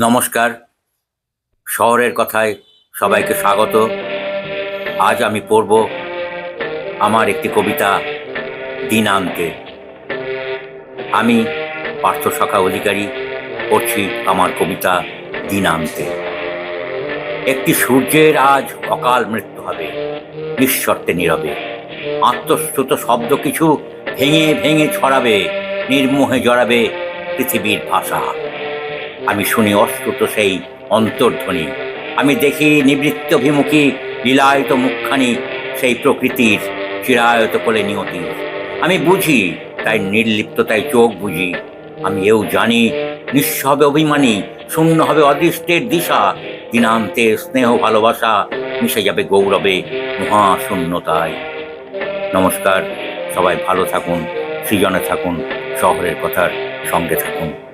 নমস্কার। শহরের কথায় সবাইকে স্বাগত। আজ আমি পড়ব আমার একটি কবিতা দিনান্তে আমি পার্থ পার্থসখা অধিকারী, পড়ছি আমার কবিতা দিনান্তে একটি সূর্যের আজ অকাল মৃত্যু হবে, নিঃশর্তে নীরবে। আত্মস্তুত শব্দ কিছু ভেঙে ভেঙে ছড়াবে, নির্মোহে জড়াবে পৃথিবীর ভাষা। আমি শুনি অশ্রুত সেই অন্তর্ধ্বনি। আমি দেখি নিবৃত্ত অভিমুখী লীলায়িত মুখখানি সেই প্রকৃতির চিরায়ত করে নিয়তি। আমি বুঝি, তাই নির্লিপ্ততায় চোখ বুঝি। আমি এও জানি, নিঃস্ব হবে অভিমানী, শূন্য হবে অদৃষ্টের দিশা। দিনান্তে স্নেহ ভালোবাসা মিশে যাবে গৌরবে মহাশূন্যতায়। নমস্কার, সবাই ভালো থাকুন, সৃজনে থাকুন, শহরের কথার সঙ্গে থাকুন।